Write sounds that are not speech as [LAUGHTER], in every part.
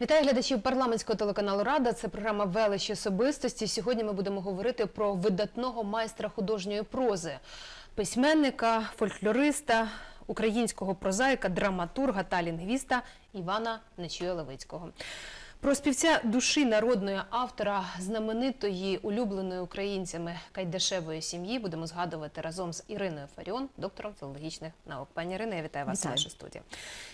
Вітаю глядачів парламентського телеканалу Рада. Це програма Велич особистості. Сьогодні ми будемо говорити про видатного майстра художньої прози, письменника, фольклориста, українського прозаїка, драматурга та лінгвіста Івана Нечуя Левицького. Про співця душі народної автора знаменитої улюбленої українцями Кайдашевої сім'ї будемо згадувати разом з Іриною Фаріон, доктором філологічних наук. Пані Ірино, я вітаю вас у нашій студії.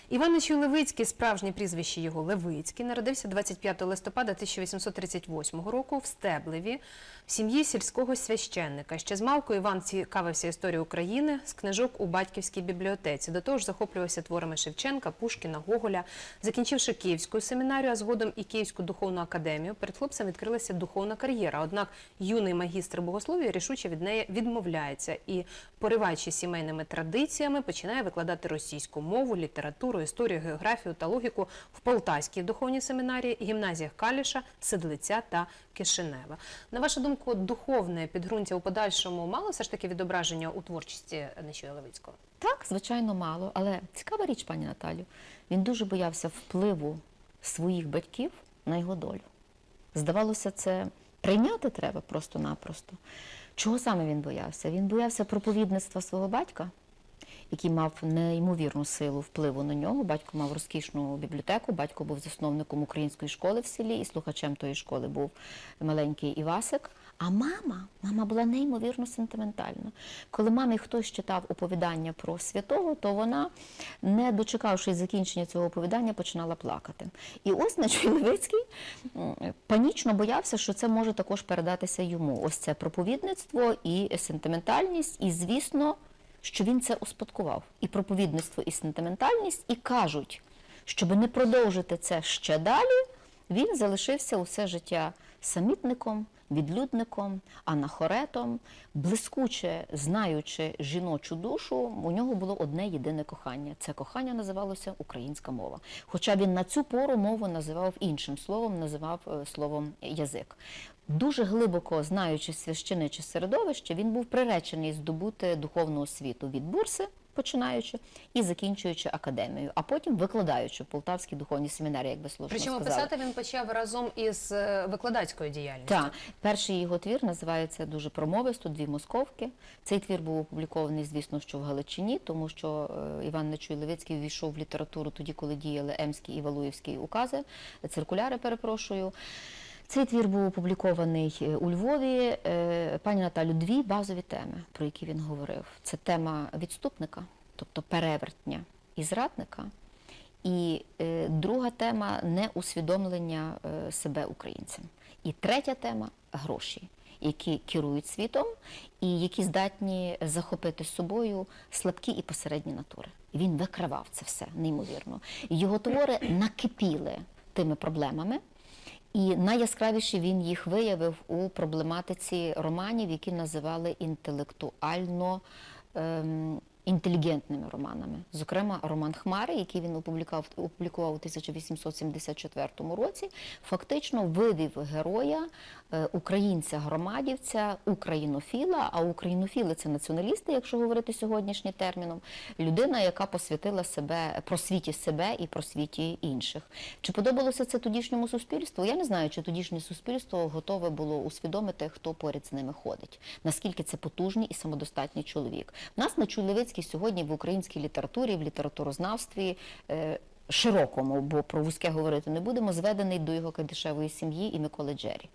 Іван Левицький, справжнє прізвище його Левицький, народився 25 листопада 1838 року в Стеблеві в сім'ї сільського священника. Ще з малку Іван цікавився історією України з книжок у батьківській бібліотеці. До того ж захоплювався творами Шевченка, Пушкіна, Гоголя. Закінчивши Київську семінарію, а згодом і Київську духовну академію, перед хлопцем відкрилася духовна кар'єра. Однак юний магістр богослов'я рішуче від неї відмовляється і, пориваючи сімейними традиціями, починає викладати російську мову, літературу, історію, географію та логіку в Полтавській духовній семінарії, гімназіях Каліша, Седлиця та Кишинева. На вашу думку, духовне підґрунтя у подальшому мало все ж таки відображення у творчості Нечуя Левицького? Так, звичайно, мало. Але цікава річ, пані Наталю. Він дуже боявся впливу своїх батьків на його долю. Здавалося, це прийняти треба просто-напросто. Чого саме він боявся? Він боявся проповідництва свого батька, який мав неймовірну силу впливу на нього. Батько мав розкішну бібліотеку, батько був засновником української школи в селі, і слухачем тої школи був маленький Івасик. А мама, мама була неймовірно сентиментальна. Коли мамі хтось читав оповідання про святого, то вона, не дочекавшись закінчення цього оповідання, починала плакати. І ось Нечуй Левицький панічно боявся, що це може також передатися йому. Ось це проповідництво і сентиментальність, і звісно, що він це успадкував. І проповідництво, і сентиментальність, і кажуть, щоб не продовжити це ще далі, він залишився усе життя самітником, відлюдником, анахоретом, блискуче знаючи жіночу душу, у нього було одне єдине кохання. Це кохання називалося українська мова. Хоча він на цю пору мову називав іншим словом, називав е, словом язик. Дуже глибоко знаючи священиче середовище, він був приречений здобути духовну освіту від бурси, починаючи і закінчуючи академію, а потім викладаючи в Полтавській духовній семінарії, як ви слушно Причому сказали. писати він почав разом із е, викладацькою діяльністю. Так, перший його твір називається дуже промовисто Дві московки. Цей твір був опублікований, звісно, що в Галичині, тому що е, Іван Нечуй Левицький ввійшов в літературу тоді, коли діяли Емські і Валуївські укази, циркуляри, перепрошую. Цей твір був опублікований е, у Львові. Е, Пані Наталю, дві базові теми, про які він говорив. Це тема відступника, тобто перевертня і зрадника. І е, друга тема неусвідомлення себе українцем. І третя тема гроші, які керують світом і які здатні захопити з собою слабкі і посередні натури. Він викривав це все неймовірно. Його твори накипіли тими проблемами. І найяскравіше він їх виявив у проблематиці романів, які називали інтелектуально ем, інтелігентними романами. Зокрема, роман Хмари, який він опублікував, опублікував у 1874 році, фактично вивів героя е, українця-громадівця, українофіла. А українофіли це націоналісти, якщо говорити сьогоднішнім терміном, людина, яка посвятила себе просвіті себе і просвіті інших. Чи подобалося це тодішньому суспільству? Я не знаю, чи тодішнє суспільство готове було усвідомити, хто поряд з ними ходить. Наскільки це потужний і самодостатній чоловік. В нас на Левицький сьогодні в українській літературі, в літературознавстві. е, Широкому, бо про вузьке говорити не будемо, зведений до його кадишевої сім'ї і Миколи Джері.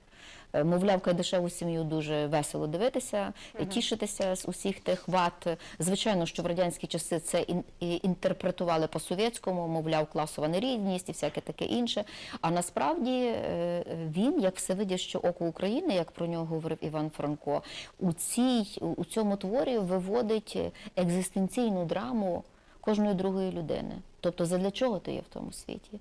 Е, Мовляв, кайдашеву сім'ю дуже весело дивитися, тішитися з усіх тих ват. Звичайно, що в радянські часи це ін- інтерпретували по-совєтському, мовляв, класова нерівність і всяке таке інше. А насправді е, він, як всевидяще око України, як про нього говорив Іван Франко, у цій у цьому творі виводить екзистенційну драму кожної другої людини. Тобто, задля чого ти є в тому світі?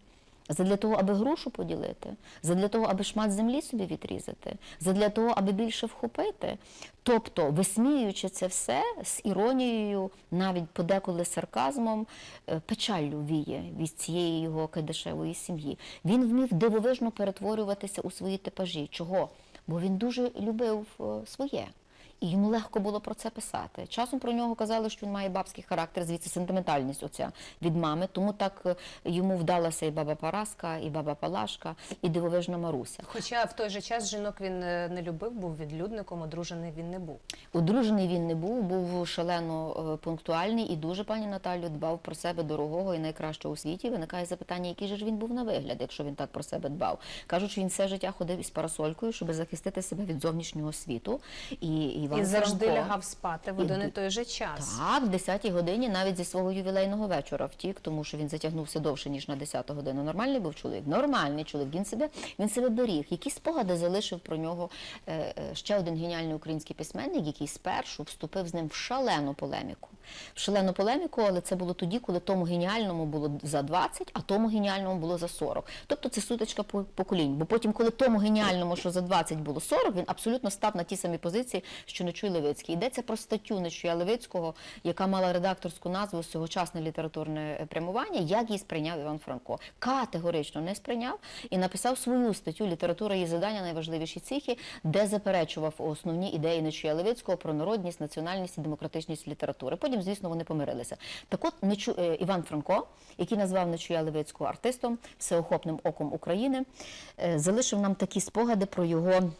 Задля того, аби грушу поділити, задля того, аби шмат землі собі відрізати, задля того, аби більше вхопити. Тобто, висміюючи це все з іронією, навіть подеколи сарказмом, е, печаллю віє від цієї його кайдашевої сім'ї. Він вмів дивовижно перетворюватися у свої типажі. Чого? Бо він дуже любив е, своє. І йому легко було про це писати. Часом про нього казали, що він має бабський характер, звідси сентиментальність оця від мами. Тому так е, йому вдалася і баба Параска, і баба Палашка, і дивовижна Маруся. Хоча в той же час жінок він е, не любив, був відлюдником, одружений він не був. Одружений він не був, був шалено е, пунктуальний і дуже пані Наталю дбав про себе дорогого і найкращого у світі. Виникає запитання, який же ж він був на вигляд, якщо він так про себе дбав. Кажуть, що він все життя ходив із парасолькою, щоб захистити себе від зовнішнього світу. І, Іван і завжди Франко- лягав спати в один і той же час. Так, в 10-й годині навіть зі свого ювілейного вечора втік, тому що він затягнувся довше, ніж на 10-ту годину. Нормальний був чоловік? Нормальний чоловік. Він себе, він себе беріг. Які спогади залишив про нього е, е, ще один геніальний український письменник, який спершу вступив з ним в шалену полеміку. В шалену полеміку, але це було тоді, коли тому геніальному було за 20, а тому геніальному було за 40. Тобто це сутичка по- поколінь. Бо потім, коли тому геніальному, що за 20 було 40, він абсолютно став на ті самі позиції, що Нечуй Левицький. Йдеться про статтю Нечуя Левицького, яка мала редакторську назву Сьогочасне літературне прямування, як її сприйняв Іван Франко. Категорично не сприйняв і написав свою статтю Література її завдання найважливіші цихи, де заперечував основні ідеї Нечуя Левицького про народність, національність і демократичність літератури. Потім, звісно, вони помирилися. Так от Нечу... е, Іван Франко, який назвав Нечуя Левицького артистом, всеохопним оком України, е, залишив нам такі спогади про його.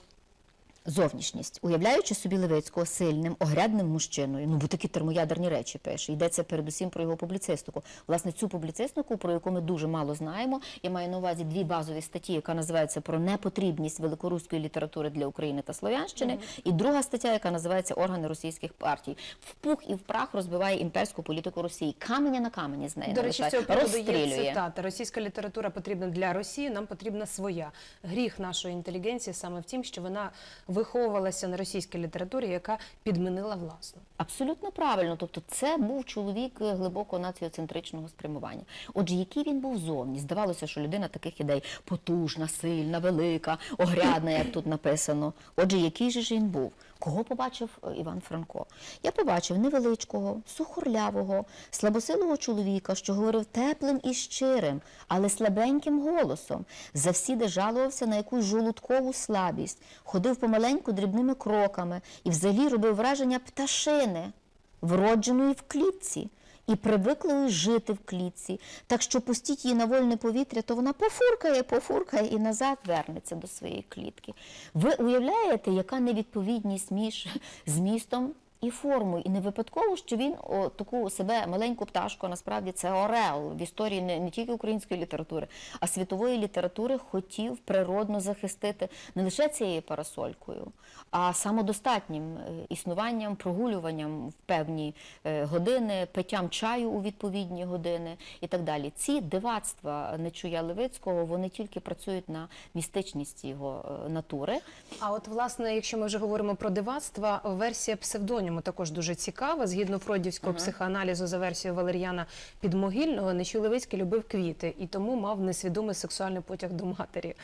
Зовнішність, уявляючи собі Левицького сильним, огрядним мужчиною, ну бо такі термоядерні речі пише. Йдеться передусім про його публіцистику. Власне, цю публіцистику, про яку ми дуже мало знаємо, я маю на увазі дві базові статті, яка називається про непотрібність великоруської літератури для України та Слов'янщини, і друга стаття, яка називається Органи російських партій. В пух і в прах розбиває імперську політику Росії. Каменя на камені з неї До речі, цього є розстрілює. цитата. Російська література потрібна для Росії, нам потрібна своя. Гріх нашої інтелігенції саме в тім, що вона виховувалася на російській літературі, яка підмінила власну. Абсолютно правильно. Тобто, це був чоловік е, глибоко націоцентричного спрямування. Отже, який він був зовні? Здавалося, що людина таких ідей потужна, сильна, велика, огрядна, як тут написано. Отже, який же ж він був? Кого побачив е, Іван Франко? Я побачив невеличкого, сухорлявого, слабосилого чоловіка, що говорив теплим і щирим, але слабеньким голосом. Завсіди жалувався на якусь жолудкову слабість, ходив помаленьку дрібними кроками і взагалі робив враження пташини, вродженої в клітці. І привикли жити в клітці, так що пустіть її на вольне повітря, то вона пофуркає, пофуркає і назад вернеться до своєї клітки. Ви уявляєте, яка невідповідність між змістом і формою, і не випадково, що він о, таку себе маленьку пташку, насправді це орел в історії не, не тільки української літератури, а світової літератури хотів природно захистити не лише цією парасолькою, а самодостатнім е, існуванням, прогулюванням в певні е, години, питтям чаю у відповідні години і так далі. Ці дивацтва Нечуя Левицького вони тільки працюють на містичність його е, натури. А от, власне, якщо ми вже говоримо про дивацтва, версія псевдоніму також дуже цікава. Згідно фройдівського психоаналізу за версією Валер'яна Підмогильного, Нечулевицький любив квіти і тому мав несвідомий сексуальний потяг до матері.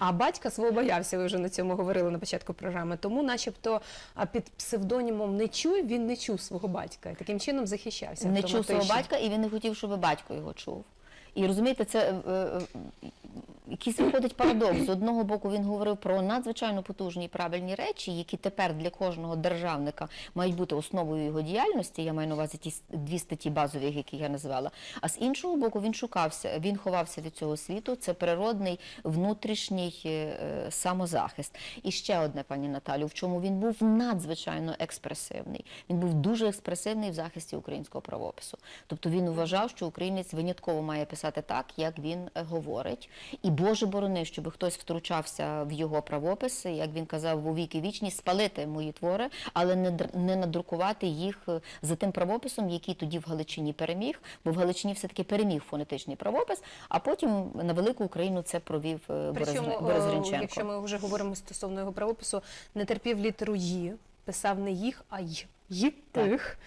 А батька свого боявся, ви вже на цьому говорили на початку програми. Тому, начебто, під псевдонімом Нечуй він не чув свого батька таким чином захищався. не чув свого батька, і він не хотів, щоб батько його чув. І розумієте, це е, е, якийсь виходить парадокс. З одного боку він говорив про надзвичайно потужні і правильні речі, які тепер для кожного державника мають бути основою його діяльності. Я маю на увазі ті дві статті базові, які я назвала. А з іншого боку, він шукався, він ховався від цього світу. Це природний внутрішній е, самозахист. І ще одне, пані Наталю, в чому він був надзвичайно експресивний. Він був дуже експресивний в захисті українського правопису. Тобто він вважав, що українець винятково має писати так, як він е, говорить. І Боже борони, щоб хтось втручався в його правописи, як він казав, в віки вічні, спалити мої твори, але не, не надрукувати їх е, за тим правописом, який тоді в Галичині переміг, бо в Галичині все-таки переміг фонетичний правопис, а потім на велику Україну це провів е, Борис, Гринченко. якщо ми вже говоримо стосовно його правопису, не терпів літеру «ї», писав не їх, а й. Й тих.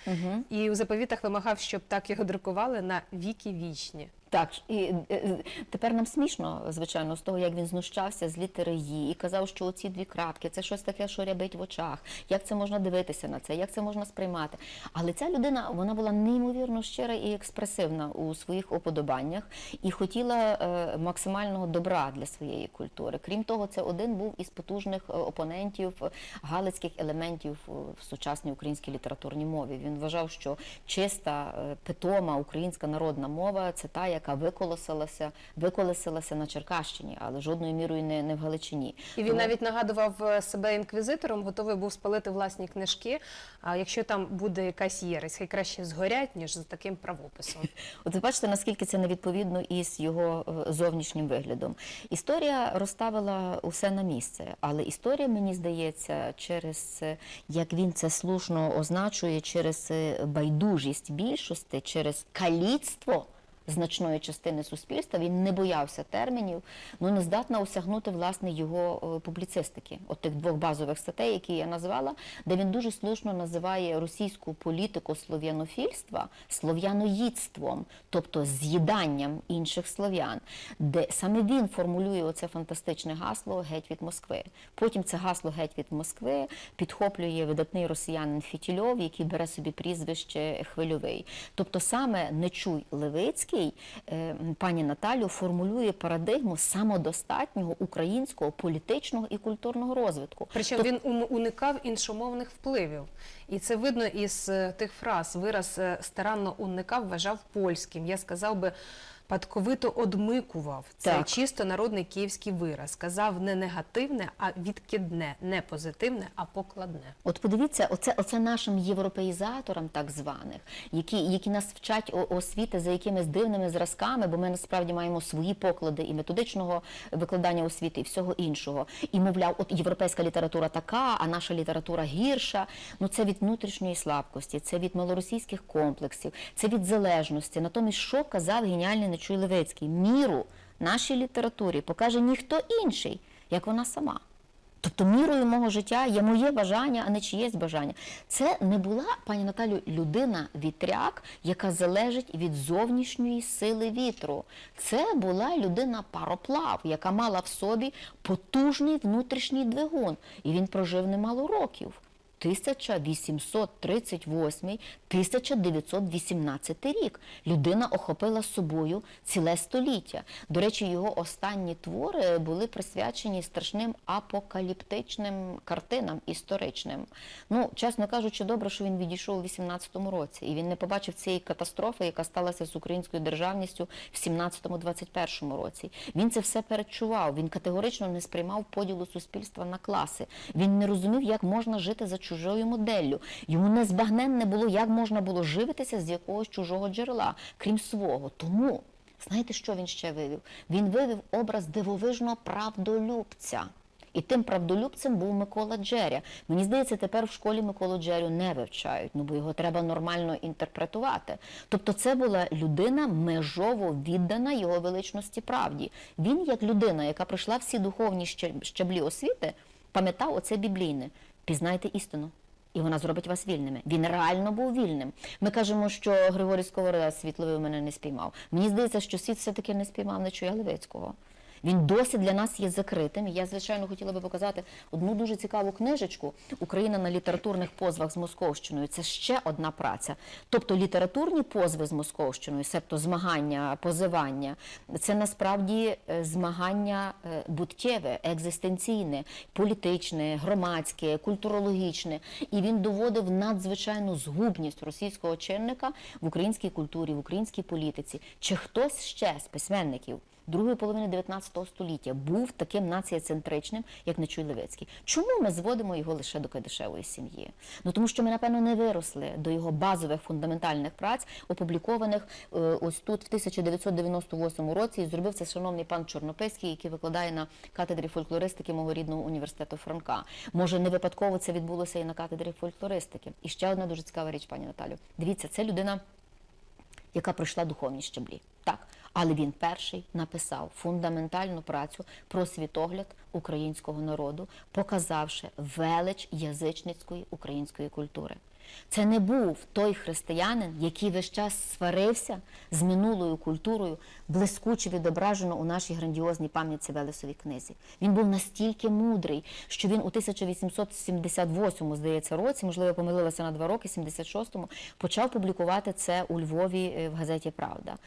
І у заповітах вимагав, щоб так його друкували на віки вічні. Так, і е, е, тепер нам смішно, звичайно, з того, як він знущався з літери «Ї» і казав, що оці дві крапки це щось таке, що рябить в очах. Як це можна дивитися на це, як це можна сприймати? Але ця людина вона була неймовірно щира і експресивна у своїх уподобаннях і хотіла е, максимального добра для своєї культури. Крім того, це один був із потужних е, опонентів е, галицьких елементів е, в сучасній українській літературній мові. Він вважав, що чиста, е, питома українська народна мова це та, яка виколосилася, виколесилася на Черкащині, але жодною мірою не, не в Галичині. І він Тому- навіть нагадував е, себе інквізитором, готовий був спалити власні книжки. А якщо там буде якась єресь, хай краще згорять, ніж за таким правописом. [LAUGHS] От ви бачите, наскільки це невідповідно із його е, зовнішнім виглядом. Історія розставила усе на місце, але історія, мені здається, через е, як він це слушно означує, через е, байдужість більшості, через каліцтво. Значної частини суспільства він не боявся термінів, ну не здатна осягнути власне його е, публіцистики, от тих двох базових статей, які я назвала, де він дуже слушно називає російську політику слов'янофільства слов'яноїдством, тобто з'їданням інших слов'ян, де саме він формулює оце фантастичне гасло геть від Москви. Потім це гасло геть від Москви підхоплює видатний росіянин Фітільов, який бере собі прізвище Хвильовий. Тобто саме Нечуй Левицький, е, пані Наталю, формулює парадигму самодостатнього українського політичного і культурного розвитку. Причому він уникав іншомовних впливів. І це видно із е, тих фраз. Вираз е, старанно уникав, вважав польським. Я сказав би. Падковито одмикував. Це Так. чисто народний київський вираз. Сказав не негативне, а відкидне, не позитивне, а покладне. От подивіться, оце, оце нашим європеїзаторам, так званих, які, які нас вчать о- освіти за якимись дивними зразками, бо ми насправді маємо свої поклади і методичного викладання освіти, і всього іншого. І мовляв, от європейська література така, а наша література гірша. Ну це від внутрішньої слабкості, це від малоросійських комплексів, це від залежності. Натомість, що казав геніальний Нечуй Левицький? Міру нашій літературі покаже ніхто інший, як вона сама. Тобто мірою мого життя є моє бажання, а не чиєсь бажання. Це не була, пані Наталю, людина вітряк, яка залежить від зовнішньої сили вітру. Це була людина пароплав, яка мала в собі потужний внутрішній двигун. І він прожив немало років. 1838-1918 рік. Людина охопила собою ціле століття. До речі, його останні твори були присвячені страшним апокаліптичним картинам історичним. Ну, чесно кажучи, добре, що він відійшов у 18-му році, і він не побачив цієї катастрофи, яка сталася з українською державністю в 17-21 році. Він це все передчував. Він категорично не сприймав поділу суспільства на класи. Він не розумів, як можна жити за чужою моделлю. Йому незбагненне було, як можна було живитися з якогось чужого джерела, крім свого. Тому знаєте, що він ще вивів? Він вивів образ дивовижного правдолюбця. І тим правдолюбцем був Микола Джеря. Мені здається, тепер в школі Миколу Джерю не вивчають, ну бо його треба нормально інтерпретувати. Тобто, це була людина межово віддана його величності правді. Він, як людина, яка пройшла всі духовні щаблі освіти, пам'ятав оце біблійне. Пізнайте істину. І вона зробить вас вільними. Він реально був вільним. Ми кажемо, що Григорій Сковорода світловий мене не спіймав. Мені здається, що світ все-таки не спіймав Нечуя Левицького. Він досі для нас є закритим. Я, звичайно, хотіла би показати одну дуже цікаву книжечку Україна на літературних позвах з Московщиною. Це ще одна праця. Тобто літературні позви з Московщиною, себто змагання, позивання, це насправді е, змагання е, буттєве, екзистенційне, політичне, громадське, культурологічне. І він доводив надзвичайну згубність російського чинника в українській культурі, в українській політиці. Чи хтось ще з письменників? Другої половини 19 століття був таким націєцентричним, як Нечуй Левицький. Чому ми зводимо його лише до кайдашевої сім'ї? Ну тому що ми, напевно, не виросли до його базових фундаментальних праць, опублікованих е, ось тут в 1998 році. І зробив це шановний пан Чорнописький, який викладає на катедрі фольклористики мого рідного університету Франка. Може, не випадково це відбулося і на катедрі фольклористики. І ще одна дуже цікава річ, пані Наталю. Дивіться, це людина яка пройшла духовні щаблі. Так, але він перший написав фундаментальну працю про світогляд українського народу, показавши велич язичницької української культури. Це не був той християнин, який весь час сварився з минулою культурою, блискуче відображено у нашій грандіозній пам'ятці Велесовій книзі. Він був настільки мудрий, що він у 1878, здається, році, можливо, помилилася на два роки, 76-му, почав публікувати це у Львові е, в газеті Правда.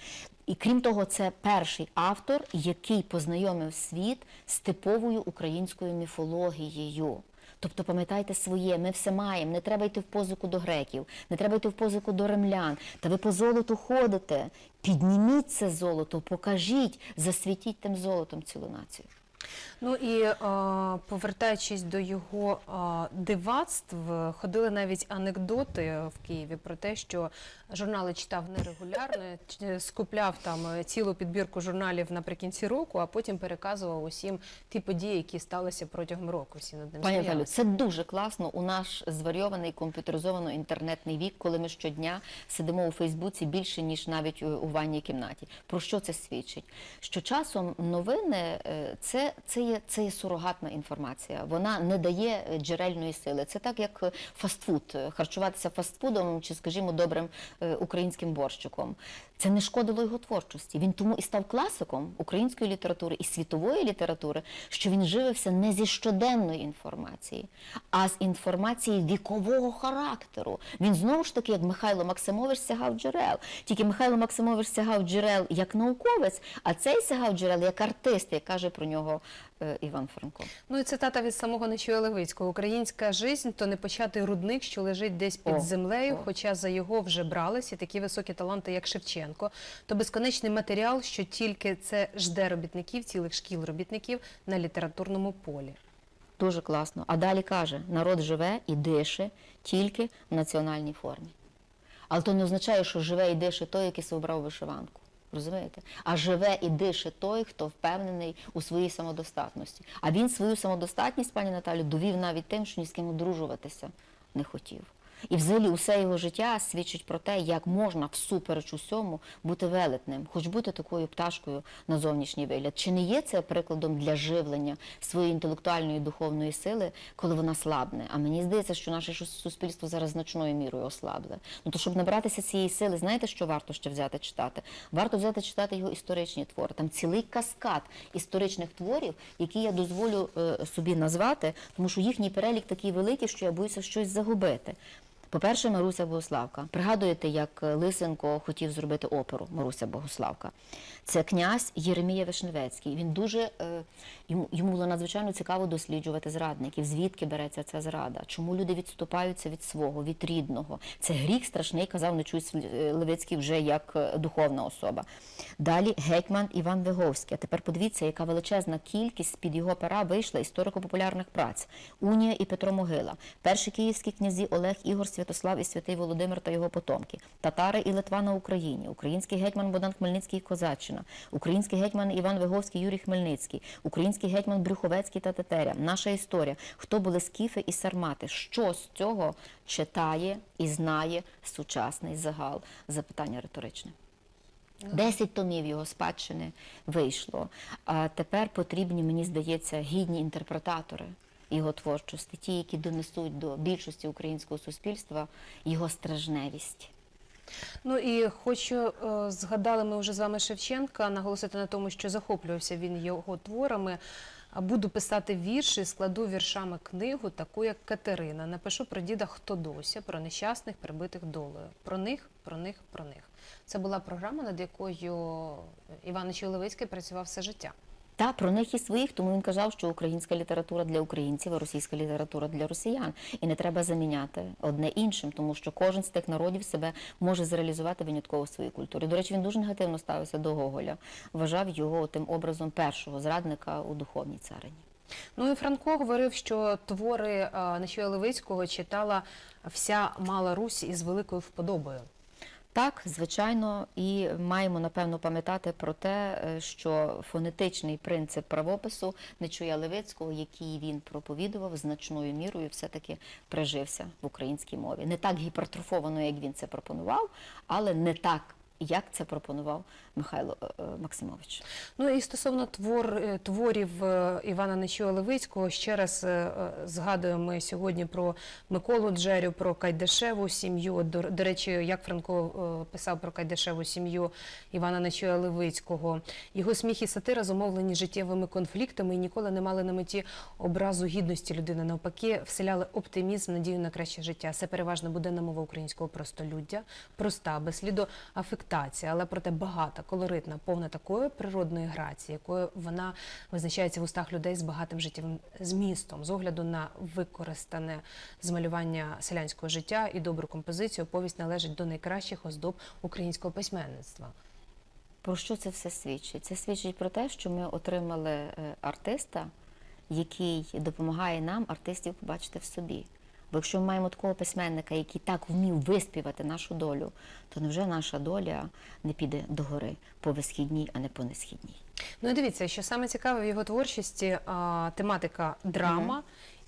І крім того, це перший автор, який познайомив світ з типовою українською міфологією. Тобто пам'ятайте своє, ми все маємо. Не треба йти в позику до греків, не треба йти в позику до римлян. Та ви по золоту ходите. Підніміть це золото, покажіть, засвітіть тим золотом цілу націю. Ну і е, повертаючись до його е, дивацтв, ходили навіть анекдоти в Києві про те, що журнали читав нерегулярно, скупляв там е, цілу підбірку журналів наприкінці року, а потім переказував усім ті події, які сталися протягом року. Всі над ним Пані Наталю, це дуже класно у наш зварйований комп'ютеризовано інтернетний вік, коли ми щодня сидимо у Фейсбуці більше ніж навіть у- ванній кімнаті. Про що це свідчить? Що часом новини це, це, є, це є сурогатна інформація. Вона не дає е, джерельної сили. Це так, як е, фастфуд, е, харчуватися фастфудом чи, скажімо, добрим українським борщиком. Це не шкодило його творчості. Він тому і став класиком української літератури і світової літератури, що він живився не зі щоденної інформації, а з інформації вікового характеру. Він знову ж таки, як Михайло Максимович, сягав джерел. Тільки Михайло Максимович сягав джерел як науковець, а цей сягав джерел як артист, як каже про нього Іван Франко. Ну і цитата від самого Нечуя Левицького: Українська жизнь то не початий рудник, що лежить десь під О, землею, о. хоча за його вже бралися такі високі таланти, як Шевченко. То безконечний матеріал, що тільки це жде робітників, цілих шкіл робітників на літературному полі. Дуже класно. А далі каже: народ живе і дише тільки в національній формі. Але то не означає, що живе і дише той, який собі обрав вишиванку. Розумієте? А живе і дише той, хто впевнений у своїй самодостатності. А він свою самодостатність, пані Наталю, довів навіть тим, що ні з ким одружуватися не хотів. І взагалі усе його життя свідчить про те, як можна всупереч усьому бути велетним, хоч бути такою пташкою на зовнішній вигляд. Чи не є це прикладом для живлення своєї інтелектуальної духовної сили, коли вона слабне? А мені здається, що наше суспільство зараз значною мірою ослабле. Ну то щоб набратися цієї сили, знаєте, що варто ще взяти читати? Варто взяти читати його історичні твори. Там цілий каскад історичних творів, які я дозволю е, собі назвати, тому що їхній перелік такий великий, що я боюся щось загубити. По-перше, Маруся Богославка. Пригадуєте, як е, Лисенко хотів зробити оперу Маруся Богославка? Це князь Єремія Вишневецький. Він дуже е, йому, йому було надзвичайно цікаво досліджувати зрадників. Звідки береться ця зрада? Чому люди відступаються від свого, від рідного? Це гріх страшний, казав Нечуй Св- Левицький вже як е, духовна особа. Далі гетьман Іван Виговський. А тепер подивіться, яка величезна кількість під його пера вийшла історико-популярних праць. Унія і Петро Могила, перші київські князі Олег, Ігор, Святослав і Святий Володимир та його потомки, татари і Литва на Україні, український гетьман Богдан Хмельницький і Козаччина, український гетьман Іван Виговський, Юрій Хмельницький, український гетьман Брюховецький та Тетеря. Наша історія. Хто були скіфи і сармати? Що з цього читає і знає сучасний загал? Запитання риторичне. Десять томів його спадщини вийшло. А тепер потрібні, мені здається, гідні інтерпретатори його творчості, ті, які донесуть до більшості українського суспільства його стражневість. Ну і хочу е, згадали ми вже з вами Шевченка, наголосити на тому, що захоплювався він його творами. Буду писати вірші, складу віршами книгу, таку як Катерина. Напишу про діда Хтодося, про нещасних, прибитих долею. Про них, про них, про них. Це була програма, над якою Іван Чоловицький працював все життя. Та про них і своїх, тому він казав, що українська література для українців, а російська література для росіян. І не треба заміняти одне іншим, тому що кожен з тих народів себе може зреалізувати винятково в своїй культурі. До речі, він дуже негативно ставився до Гоголя, вважав його тим образом першого зрадника у духовній царині. Ну і Франко говорив, що твори е, Нечуя Левицького читала вся Мала Русь із великою вподобою. Так, звичайно, і маємо напевно пам'ятати про те, е, що фонетичний принцип правопису Нечуя Левицького, який він проповідував, значною мірою все-таки прижився в українській мові. Не так гіпертрофовано, як він це пропонував, але не так як це пропонував Михайло е, е, Максимович. Ну і стосовно твор, е, творів Івана Нечуя Левицького, ще раз згадуємо ми сьогодні про Миколу Джерю, про Кайдашеву сім'ю. До, до речі, як Франко писав про Кайдашеву сім'ю Івана Нечуя Левицького. Його сміх і сатира зумовлені життєвими конфліктами і ніколи не мали на меті образу гідності людини. Навпаки, вселяли оптимізм, надію на краще життя. Це переважно буденна мова українського простолюддя, проста, без сліду афектація, але проте багата, колоритна, повна такої природної грації, якою вона визначається в устах людей з багатим життєвим змістом, з огляду на використане змалювання селянського життя і добру композицію. Повість належить до найкращих оздоб українського письменництва. Про що це все свідчить? Це свідчить про те, що ми отримали е, артиста, який допомагає нам, артистів, побачити в собі. Бо якщо ми маємо такого письменника, який так вмів виспівати нашу долю, то невже наша доля не піде догори по висхідній, а не по несхідній? Ну і дивіться, що саме цікаве в його творчості а, тематика драма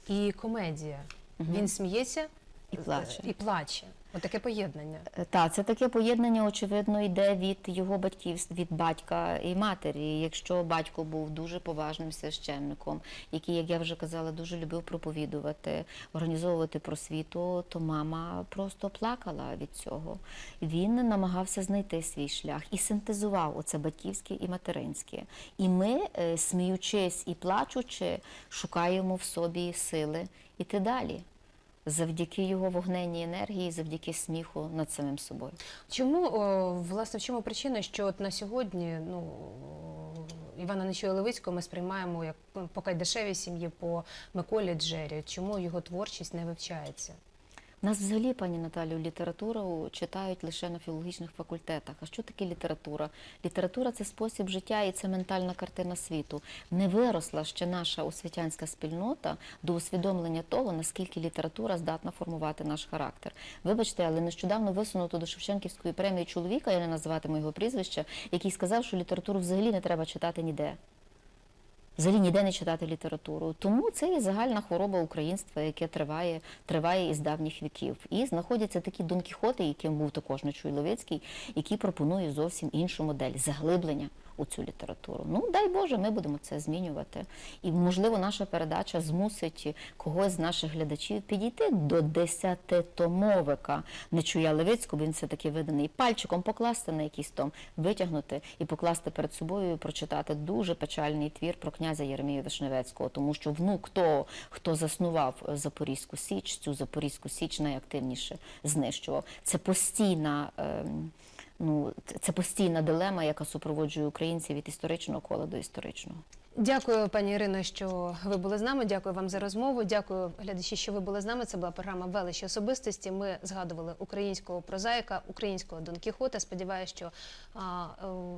і комедія. Він сміється І плаче. І плаче. Отаке поєднання. Так, це таке поєднання, очевидно, йде від його батьків, від батька і матері. Якщо батько був дуже поважним священником, який, як я вже казала, дуже любив проповідувати, організовувати просвіту, то мама просто плакала від цього. Він намагався знайти свій шлях і синтезував оце батьківське і материнське. І ми, е, сміючись і плачучи, шукаємо в собі сили іти далі. Завдяки його вогненній енергії, завдяки сміху над самим собою. Чому власне в чому причина, що от на сьогодні ну Івана Нечуя Левицького ми сприймаємо як по Кайдашевій сім'ї, по Миколі Джері? Чому його творчість не вивчається? Нас взагалі, пані Наталю, літературу читають лише на філологічних факультетах. А що таке література? Література це спосіб життя і це ментальна картина світу. Не виросла ще наша освітянська спільнота до усвідомлення того, наскільки література здатна формувати наш характер. Вибачте, але нещодавно висунуто до Шевченківської премії чоловіка, я не називатиму його прізвище, який сказав, що літературу взагалі не треба читати ніде. Взагалі ніде не читати літературу. Тому це є загальна хвороба українства, яке триває, триває із давніх віків. І знаходяться такі Дон Кіхоти, яким був також Нечуй Левицький, які пропонує зовсім іншу модель заглиблення у цю літературу. Ну дай Боже, ми будемо це змінювати. І можливо, наша передача змусить когось з наших глядачів підійти до десятитомовика Нечуя Левицького. Він все таки виданий пальчиком покласти на якийсь том, витягнути і покласти перед собою, і прочитати дуже печальний твір про князя Єремія Вишневецького, тому що внук того, хто заснував Запорізьку Січ, цю Запорізьку Січ найактивніше знищував. Це постійна. ем, Ну, це- постійна дилема, яка супроводжує українців від історичного кола до історичного. Дякую, пані Ірино, що ви були з нами. Дякую вам за розмову. Дякую, глядачі, що ви були з нами. Це була програма Величі особистості. Ми згадували українського прозаїка, українського Дон Кіхота. Сподіваюся, що а,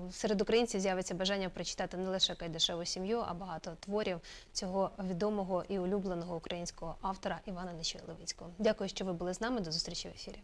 е, серед українців з'явиться бажання прочитати не лише Кайдашеву сім'ю, а багато творів цього відомого і улюбленого українського автора Івана Нечоєлевицького. Дякую, що ви були з нами. До зустрічі в ефірі.